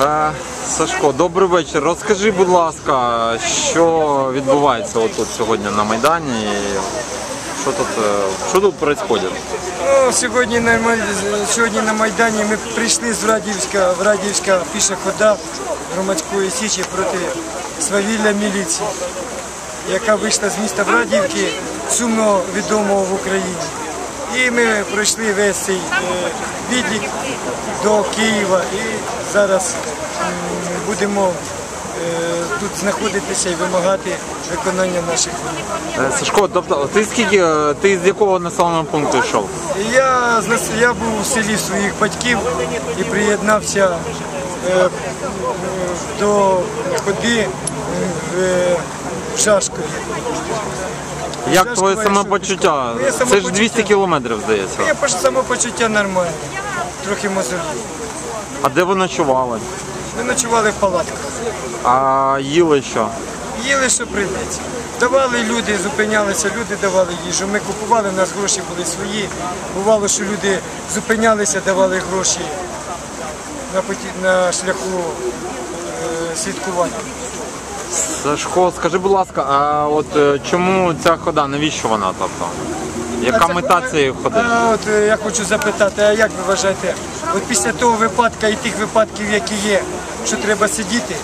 Е, Сашко, добрий вечір. Розкажи, будь ласка, що відбувається отут сьогодні на Майдані? Що тут, е, що тут відбувається? Сьогодні на, сьогодні на Майдані ми прийшли з Радіївська, в Радіївська пішохода громадської січі проти свавілля міліції, яка вийшла з міста Врадіївки, сумно відомого в Україні. І ми пройшли весь цей е, відлік до Києва і зараз будемо е, тут знаходитися і вимагати виконання наших дій. Е, Сашко, тобто ти скільки ти з якого населеного пункту йшов? Я, я був у селі своїх батьків і приєднався до ходи в, в Шашкові. Як твоє самопочуття? Це ж 200 кілометрів, здається. Я по самопочуття нормальне, трохи мозолі. А де ви ночували? Ми ночували в палатках, А їли що? їли, що прийдеться. Давали люди, зупинялися, люди давали їжу. Ми купували, у нас гроші були свої. Бувало, що люди зупинялися, давали гроші на, поті- на шляху е, слідкування. Сашко, скажи, будь ласка, а от е, чому ця хода? Навіщо вона? Тобто? Яка це мета цієї ходи? А от е, я хочу запитати, а як ви вважаєте, от після того випадка і тих випадків, які є, що треба сидіти?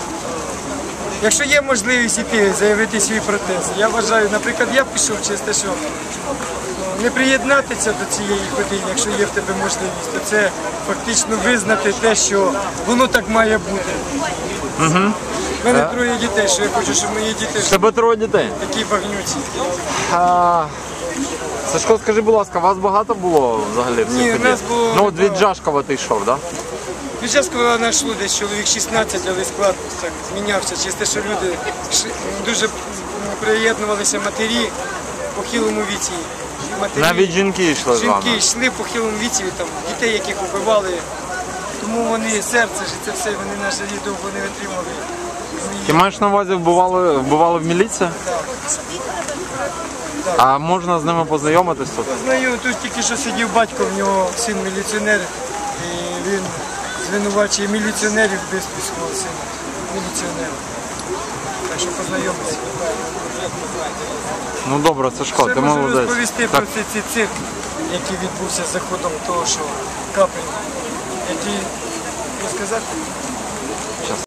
Якщо є можливість іти, заявити свій протест, я вважаю, наприклад, я пішов через те, що не приєднатися до цієї ходи, якщо є в тебе можливість, то це фактично визнати те, що воно так має бути. У мене троє дітей, що я хочу, щоб мої діти Тебе троє дітей. такі багнюці. А, Сашко, скажи, будь ласка, вас багато було взагалі в цій Ні, ході? нас було Ну, от від небагато. Джашкова ти йшов, так? Під час, коли десь чоловік 16, але склад так змінявся через те, що люди ши- дуже приєднувалися матері по хилому віці. Матері, Навіть жінки йшли з вами. жінки йшли по хилому віці, там дітей, яких вбивали. Тому вони серце ж це все, вони на жалі довго не витримали. Ти маєш на увазі вбивали, вбивали в міліції? А можна з ними познайомитись тут? Знаю, тут тільки що сидів батько, в нього син міліціонер, і він звинувачує міліціонерів вбивстві свого сина. Міліціонера. Так що познайомитися. Ну добре, Сашко, Ще ти можу молодець. розповісти Так, про цей, цей цирк, який відбувся з заходом того, що капель, який розказати.